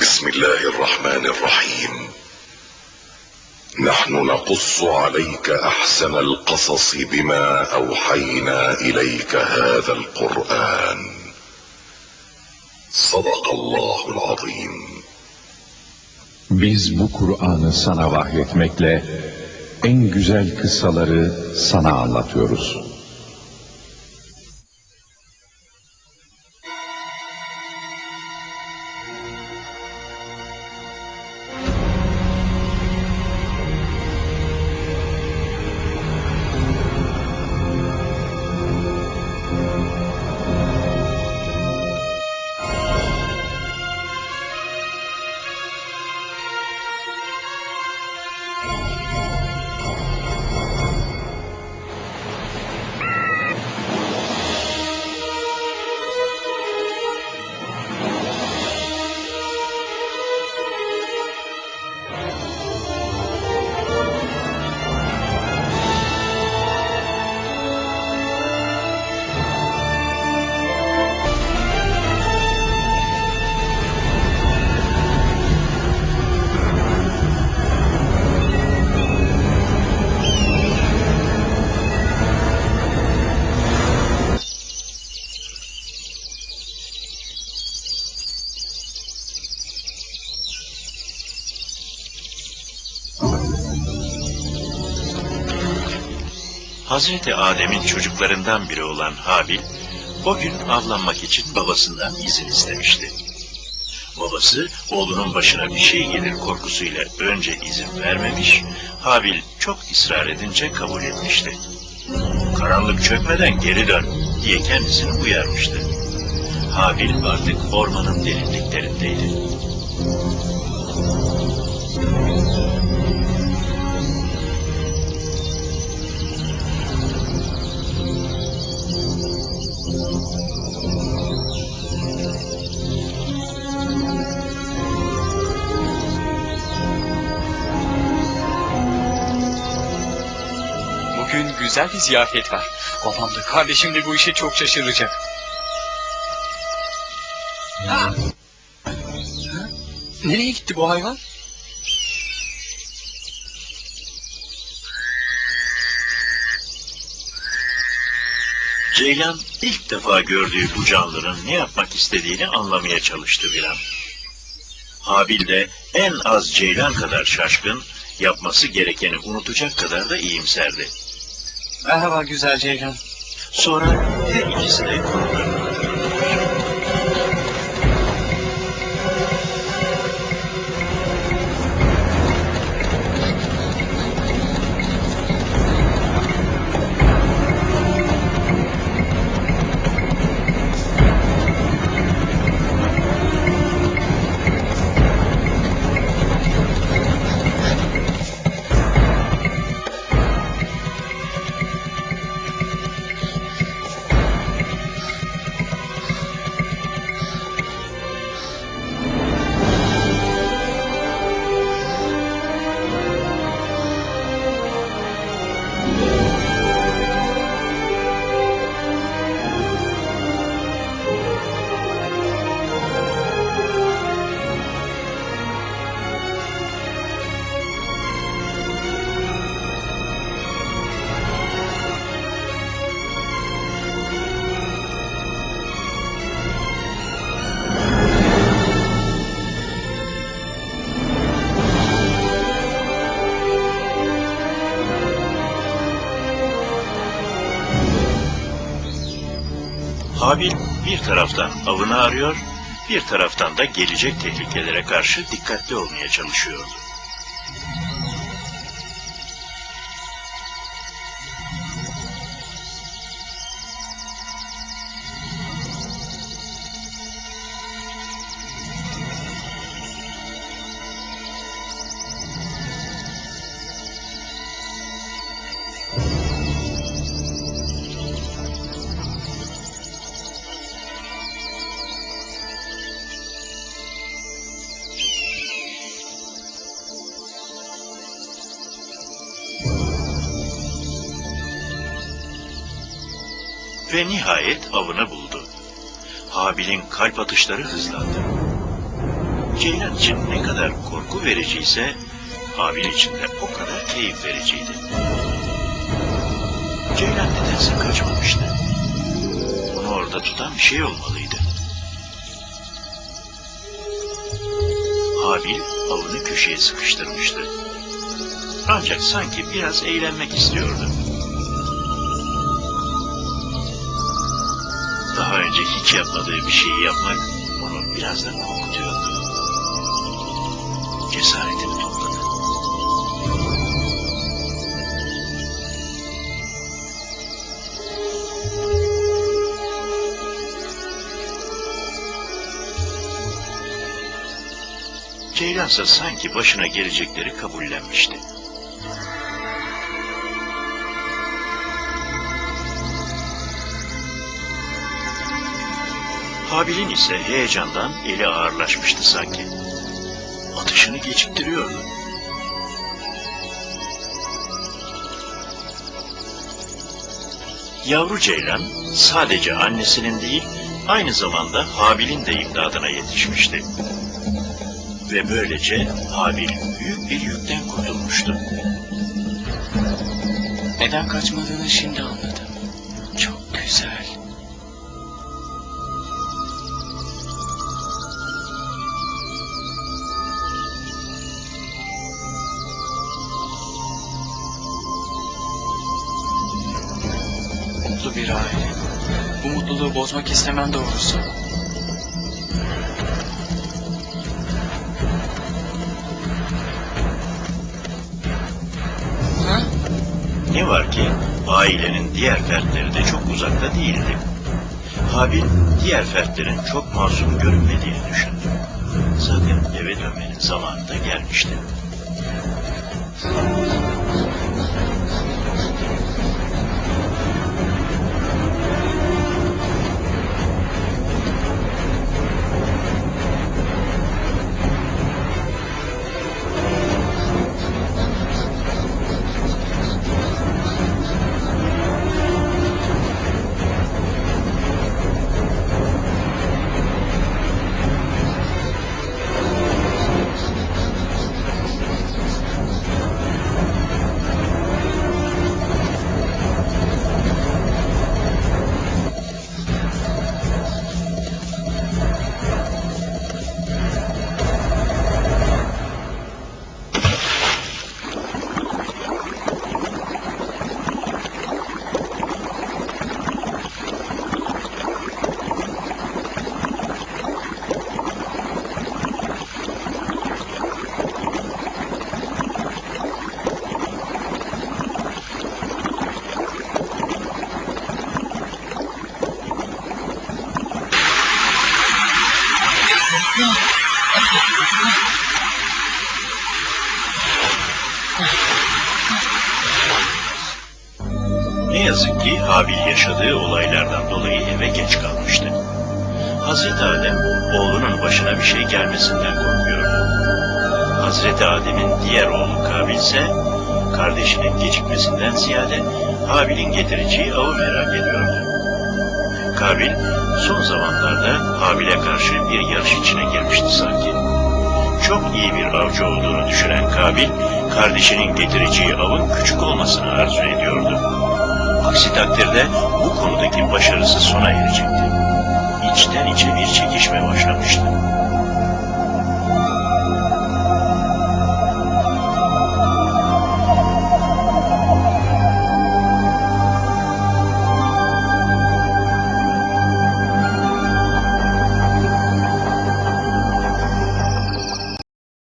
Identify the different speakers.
Speaker 1: بسم الله الرحمن الرحيم. نحن نقص عليك أحسن القصص بما أوحينا إليك هذا القرآن. صدق الله العظيم.
Speaker 2: Biz bu Kur'an'ı sana vahyetmekle en güzel kıssaları sana anlatıyoruz.
Speaker 3: Hazreti Adem'in çocuklarından biri olan Habil, o gün avlanmak için babasından izin istemişti. Babası oğlunun başına bir şey gelir korkusuyla önce izin vermemiş, Habil çok ısrar edince kabul etmişti. Karanlık çökmeden geri dön diye kendisini uyarmıştı. Habil artık ormanın derinliklerindeydi.
Speaker 4: Güzel bir ziyafet var. Babam da kardeşim de bu işe çok şaşıracak. Ha? Ha? Nereye gitti bu hayvan?
Speaker 3: Ceylan ilk defa gördüğü bu canlının ne yapmak istediğini anlamaya çalıştı bir an. Habil de en az Ceylan kadar şaşkın, yapması gerekeni unutacak kadar da iyimserdi.
Speaker 4: Merhaba güzel Ceylan.
Speaker 3: Sonra her ikisi de Habil bir taraftan avını arıyor, bir taraftan da gelecek tehlikelere karşı dikkatli olmaya çalışıyordu. Ve nihayet avını buldu. Habil'in kalp atışları hızlandı. Ceylan için ne kadar korku vericiyse Habil için de o kadar keyif vericiydi. Ceylan nedense kaçmamıştı. Onu orada tutan bir şey olmalıydı. Habil avını köşeye sıkıştırmıştı. Ancak sanki biraz eğlenmek istiyordu. Daha önce hiç yapmadığı bir şeyi yapmak onu biraz da korkutuyordu. Cesaretini topladı. Ceylansa sanki başına gelecekleri kabullenmişti. Habil'in ise heyecandan eli ağırlaşmıştı sanki. Atışını geciktiriyordu. Yavru Ceylan sadece annesinin değil, aynı zamanda Habil'in de imdadına yetişmişti. Ve böylece Habil büyük bir yükten kurtulmuştu.
Speaker 4: Neden kaçmadığını şimdi anladım. Çok güzel. Bu mutluluğu bozmak istemem doğrusu. Ha?
Speaker 3: Ne var ki ailenin diğer fertleri de çok uzakta değildi. Habil diğer fertlerin çok masum görünmediğini düşündü. Zaten eve dönmenin zamanı da gelmişti. Habil yaşadığı olaylardan dolayı eve geç kalmıştı. Hazreti Adem oğlunun başına bir şey gelmesinden korkuyordu. Hazreti Adem'in diğer oğlu Kabil ise kardeşinin gecikmesinden ziyade Habil'in getireceği avı merak ediyordu. Kabil son zamanlarda Habil'e karşı bir yarış içine girmişti sanki. Çok iyi bir avcı olduğunu düşünen Kabil, kardeşinin getireceği avın küçük olmasını arzu ediyordu. Aksi takdirde bu konudaki başarısı sona erecekti. İçten içe bir çekişme başlamıştı.